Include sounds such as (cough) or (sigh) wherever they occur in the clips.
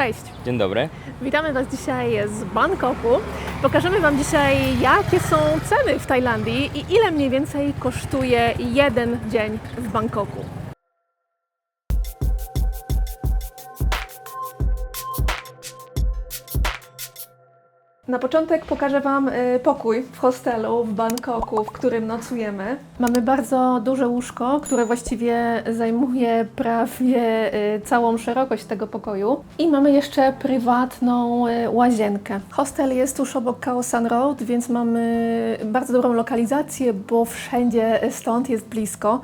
Cześć! Dzień dobry. Witamy Was dzisiaj z Bangkoku. Pokażemy Wam dzisiaj, jakie są ceny w Tajlandii i ile mniej więcej kosztuje jeden dzień w Bangkoku. Na początek pokażę Wam y, pokój w hostelu w Bangkoku, w którym nocujemy. Mamy bardzo duże łóżko, które właściwie zajmuje prawie y, całą szerokość tego pokoju. I mamy jeszcze prywatną y, łazienkę. Hostel jest tuż obok Khao San Road, więc mamy bardzo dobrą lokalizację, bo wszędzie stąd jest blisko.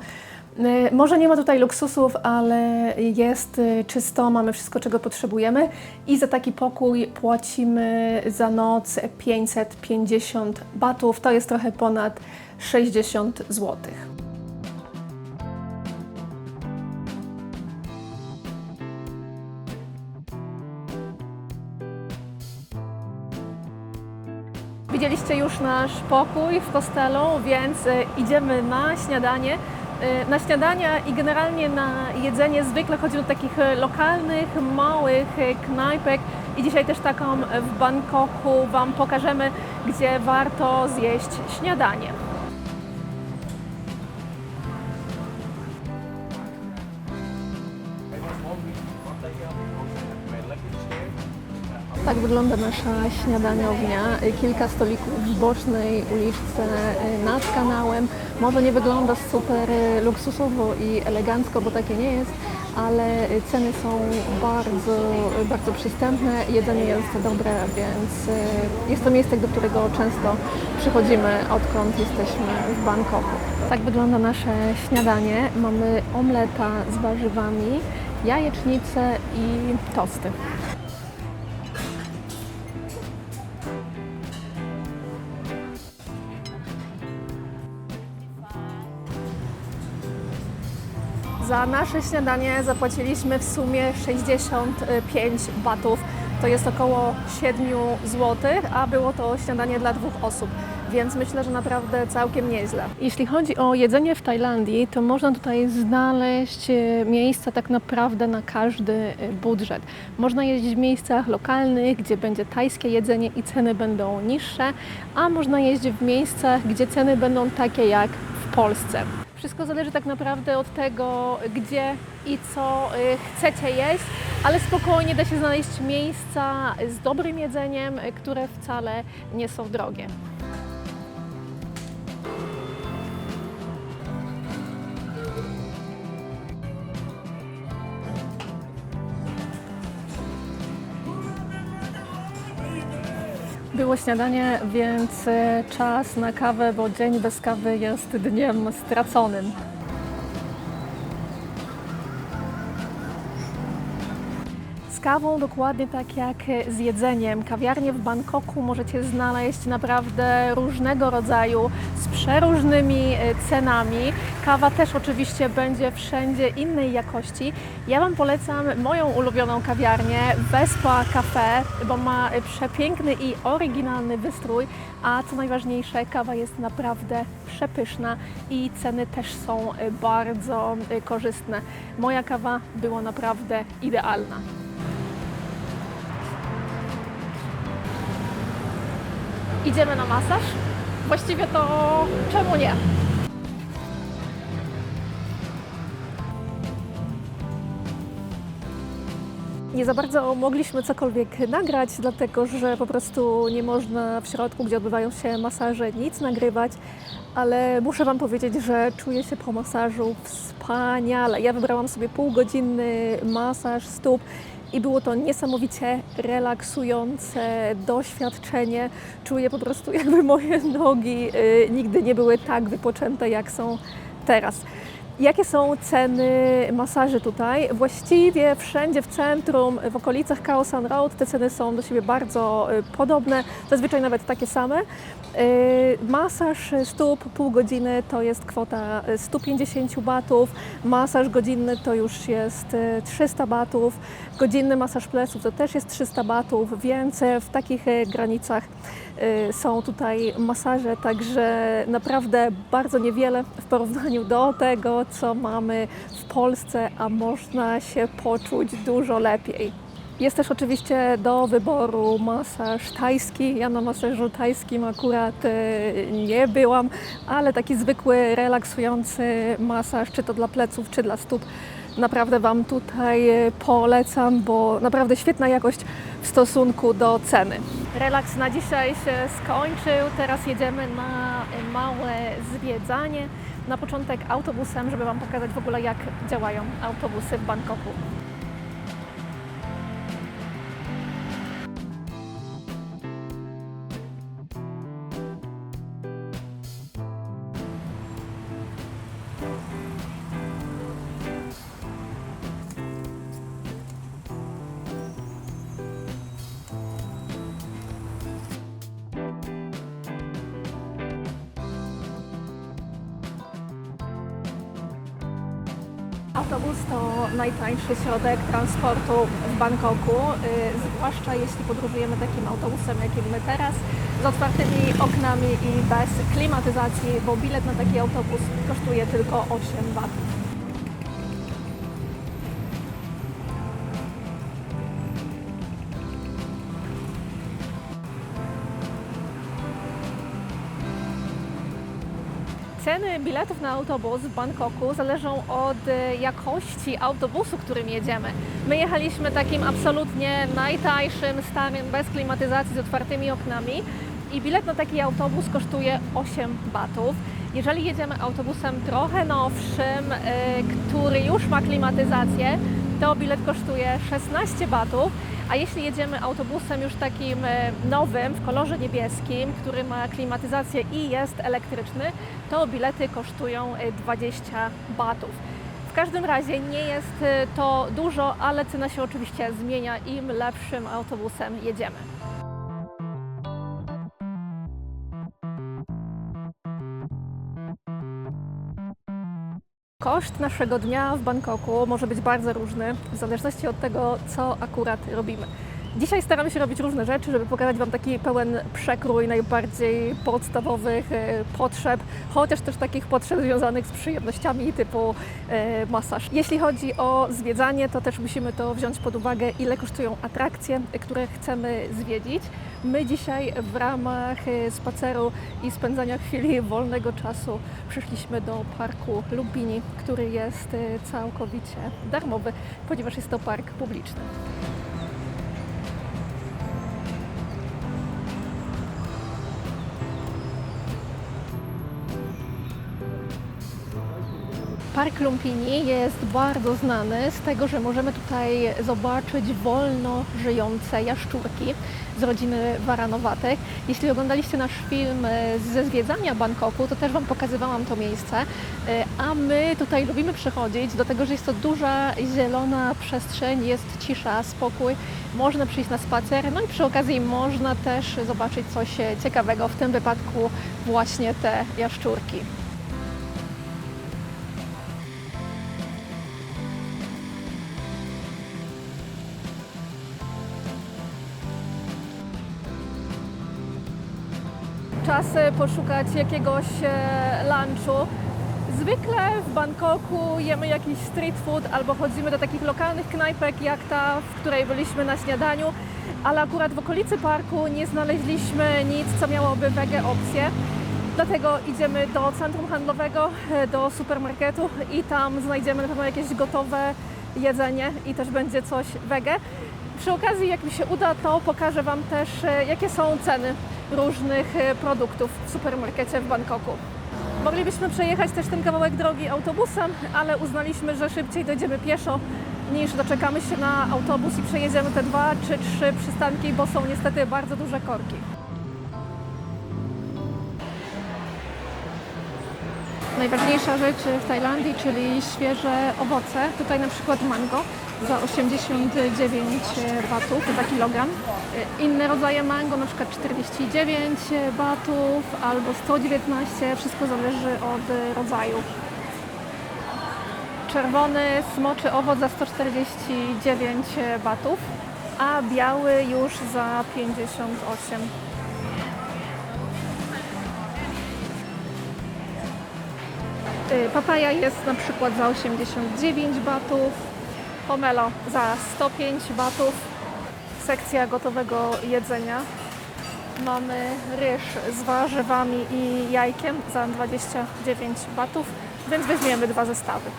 Y, Może nie ma tutaj luksusów, ale jest y, czysto, mamy wszystko, czego potrzebujemy i za taki pokój płacimy za noc 550 batów, to jest trochę ponad 60 złotych. Widzieliście już nasz pokój w hostelu, więc e, idziemy na śniadanie. E, Na śniadania i generalnie na jedzenie zwykle chodzi do takich e, lokalnych, małych e, knajpek i dzisiaj też taką w Bangkoku Wam pokażemy, gdzie warto zjeść śniadanie. Tak wygląda nasza śniadaniownia. Kilka stolików w bocznej uliczce y, nad kanałem. Może nie wygląda super y, luksusowo i elegancko, bo takie nie jest, ale y, ceny są bardzo, bardzo przystępne. Jedzenie jest dobre, więc jest to miejsce, do którego często przychodzimy, odkąd jesteśmy w Bangkoku. Tak wygląda nasze śniadanie. Mamy omleta z warzywami, jajecznicę i tosty. Za nasze śniadanie zapłaciliśmy w sumie 65 batów. To jest około 7 zł, a było to śniadanie dla dwóch osób, więc myślę, że naprawdę całkiem nieźle. Jeśli chodzi o jedzenie w Tajlandii, to można tutaj znaleźć e, miejsca tak naprawdę na każdy e, budżet. Można jeździć w miejscach lokalnych, gdzie będzie tajskie jedzenie i ceny będą niższe, a można jeździć w miejscach, gdzie ceny będą takie jak w Polsce. Wszystko zależy tak naprawdę od tego, gdzie i co y, chcecie jeść, ale spokojnie da się znaleźć miejsca z dobrym jedzeniem, y, które wcale nie są drogie. Było śniadanie, więc y, czas na kawę, bo dzień bez kawy jest dniem straconym. Kawą dokładnie tak jak z jedzeniem. Kawiarnie w Bangkoku możecie znaleźć naprawdę różnego rodzaju, z przeróżnymi e, cenami. Kawa też oczywiście będzie wszędzie innej jakości. Ja Wam polecam moją ulubioną kawiarnię Vespa Cafe, bo ma przepiękny i oryginalny wystrój, a co najważniejsze, kawa jest naprawdę przepyszna i ceny też są e, bardzo e, korzystne. Moja kawa była naprawdę idealna. Idziemy na masaż? Właściwie to czemu nie? Nie za bardzo mogliśmy cokolwiek nagrać, dlatego że po prostu nie można w środku, gdzie odbywają się masaże, nic nagrywać, ale muszę Wam powiedzieć, że czuję się po masażu wspaniale. Ja wybrałam sobie półgodzinny masaż stóp i było to niesamowicie relaksujące doświadczenie. Czuję po prostu, (laughs) jakby moje nogi y, nigdy nie były tak wypoczęte, jak są teraz. Jakie są ceny masaży tutaj? Właściwie wszędzie w centrum, w okolicach Khao San Road te ceny są do siebie bardzo y, podobne, zazwyczaj nawet takie same. Y, Masaż stóp pół godziny to jest kwota y, 150 batów, masaż godzinny to już jest y, 300 batów, godzinny masaż pleców to też jest 300 batów, więc y, w takich y, granicach y, są tutaj masaże, także naprawdę bardzo niewiele w porównaniu do tego, co mamy w Polsce, a można się poczuć dużo lepiej. Jest też oczywiście do wyboru masaż tajski. Ja na masażu tajskim akurat e, nie byłam, ale taki zwykły, relaksujący masaż, czy to dla pleców, czy dla stóp, naprawdę Wam tutaj polecam, bo naprawdę świetna jakość w stosunku do ceny. Relaks na dzisiaj się skończył. Teraz jedziemy na małe zwiedzanie. Na początek autobusem, żeby Wam pokazać w ogóle, jak działają autobusy w Bangkoku. Autobus to najtańszy środek transportu w Bangkoku, y, zwłaszcza jeśli podróżujemy takim autobusem, jakim my teraz, z otwartymi oknami i bez klimatyzacji, bo bilet na taki autobus kosztuje tylko 8 batów. Ceny biletów na autobus w Bangkoku zależą od e, jakości autobusu, którym jedziemy. My jechaliśmy takim absolutnie najtańszym, starym, bez klimatyzacji, z otwartymi oknami i bilet na taki autobus kosztuje 8 batów. Jeżeli jedziemy autobusem trochę nowszym, e, który już ma klimatyzację, to bilet kosztuje 16 batów, a jeśli jedziemy autobusem już takim e, nowym, w kolorze niebieskim, który ma klimatyzację i jest elektryczny, to bilety kosztują e, 20 batów. W każdym razie nie jest e, to dużo, ale cena się oczywiście zmienia im lepszym autobusem jedziemy. Koszt naszego dnia w Bangkoku może być bardzo różny, w zależności od tego, co akurat robimy. Dzisiaj staramy się robić różne rzeczy, żeby pokazać Wam taki pełen przekrój najbardziej podstawowych e, potrzeb, chociaż też takich potrzeb związanych z przyjemnościami typu e, masaż. Jeśli chodzi o zwiedzanie, to też musimy to wziąć pod uwagę, ile kosztują atrakcje, które chcemy zwiedzić. My dzisiaj w ramach e, spaceru i spędzania chwili wolnego czasu przyszliśmy do parku Lumpini, który jest całkowicie darmowy, ponieważ jest to park publiczny. Park Lumpini jest bardzo znany z tego, że możemy tutaj zobaczyć wolno żyjące jaszczurki z rodziny waranowatych. Jeśli oglądaliście nasz film e, ze zwiedzania Bangkoku, to też Wam pokazywałam to miejsce, E, a my tutaj lubimy przychodzić, do tego, że jest to duża, zielona przestrzeń, jest cisza, spokój, można przyjść na spacer, no i przy okazji można też zobaczyć coś e, ciekawego, w tym wypadku właśnie te jaszczurki. Czas poszukać jakiegoś e, lunchu. Zwykle w Bangkoku jemy jakiś street food albo chodzimy do takich lokalnych knajpek jak ta, w której byliśmy na śniadaniu, ale akurat w okolicy parku nie znaleźliśmy nic, co miałoby wege opcję. Dlatego idziemy do centrum handlowego, e, do supermarketu i tam znajdziemy na pewno jakieś gotowe jedzenie i też będzie coś wege. Przy okazji, jak mi się uda, to pokażę Wam też, e, jakie są ceny różnych e, produktów w supermarkecie w Bangkoku. Moglibyśmy przejechać też ten kawałek drogi autobusem, ale uznaliśmy, że szybciej dojdziemy pieszo niż doczekamy się na autobus i przejedziemy te dwa czy trzy przystanki, bo są niestety bardzo duże korki. Najważniejsza rzecz w Tajlandii, czyli świeże owoce. Tutaj na przykład mango za 89 batów za kilogram. Inne rodzaje mango, na przykład 49 batów albo 119, wszystko zależy od rodzaju. Czerwony smoczy owoc za 149 batów, a biały już za 58. Y, Papaja jest na przykład za 89 batów, pomelo za 105 batów, sekcja gotowego jedzenia. Mamy ryż z warzywami i jajkiem za 29 batów, więc weźmiemy dwa zestawy.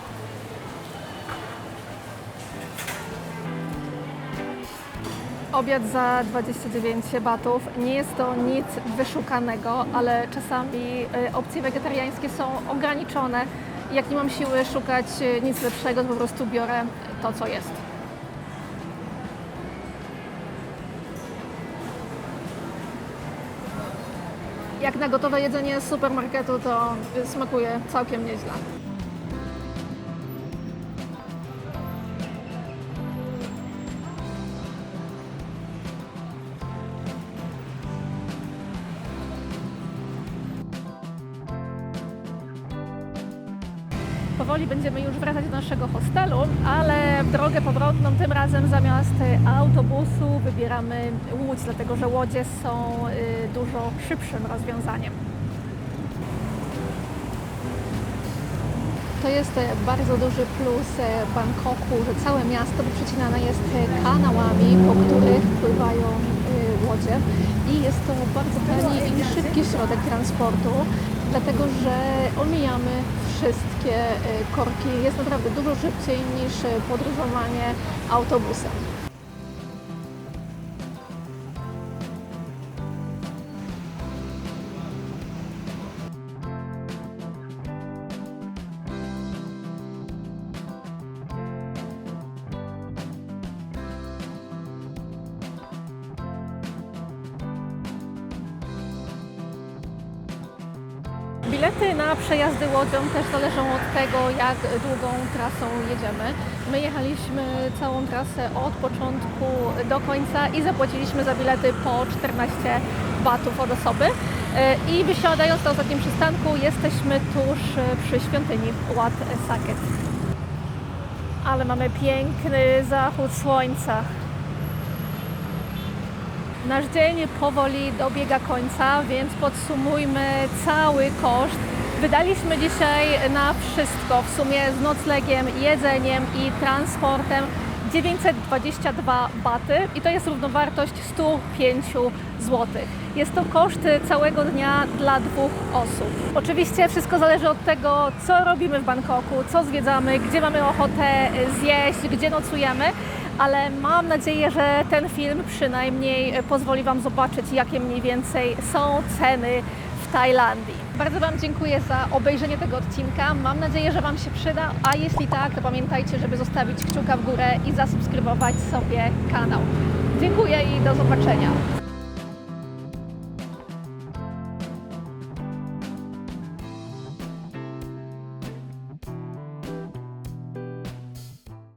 Obiad za 29 batów. Nie jest to nic wyszukanego, ale czasami y, opcje wegetariańskie są ograniczone. Jak nie mam siły szukać y, nic lepszego, to po prostu biorę to, co jest. Jak na gotowe jedzenie z supermarketu, to smakuje całkiem nieźle. Powoli będziemy już wracać do naszego hostelu, ale w drogę powrotną tym razem zamiast y, autobusu wybieramy łódź, dlatego że łodzie są y, dużo szybszym rozwiązaniem. To jest e, bardzo duży plus Bangkoku, że całe miasto przecinane jest kanałami, po których pływają łodzie i jest to bardzo tani i szybki środek transportu, dlatego że omijamy wszystkie e, korki. Jest naprawdę dużo szybciej niż e, podróżowanie autobusem. Bilety na przejazdy łodzią też zależą od tego, jak długą trasą jedziemy. My jechaliśmy całą trasę od początku do końca i zapłaciliśmy za bilety po 14 batów od osoby. E, I wysiadając na ostatnim przystanku jesteśmy tuż e, przy świątyni Wat Saket. Ale mamy piękny zachód słońca. Nasz dzień powoli dobiega końca, więc podsumujmy cały koszt. Wydaliśmy dzisiaj na wszystko, w sumie z noclegiem, jedzeniem i transportem 922 baty i to jest równowartość 105 zł. Jest to koszt całego dnia dla dwóch osób. Oczywiście wszystko zależy od tego, co robimy w Bangkoku, co zwiedzamy, gdzie mamy ochotę zjeść, gdzie nocujemy, ale mam nadzieję, że ten film przynajmniej pozwoli Wam zobaczyć, jakie mniej więcej są ceny w Tajlandii. Bardzo Wam dziękuję za obejrzenie tego odcinka. Mam nadzieję, że Wam się przyda, a jeśli tak, to pamiętajcie, żeby zostawić kciuka w górę i zasubskrybować sobie kanał. Dziękuję i do zobaczenia.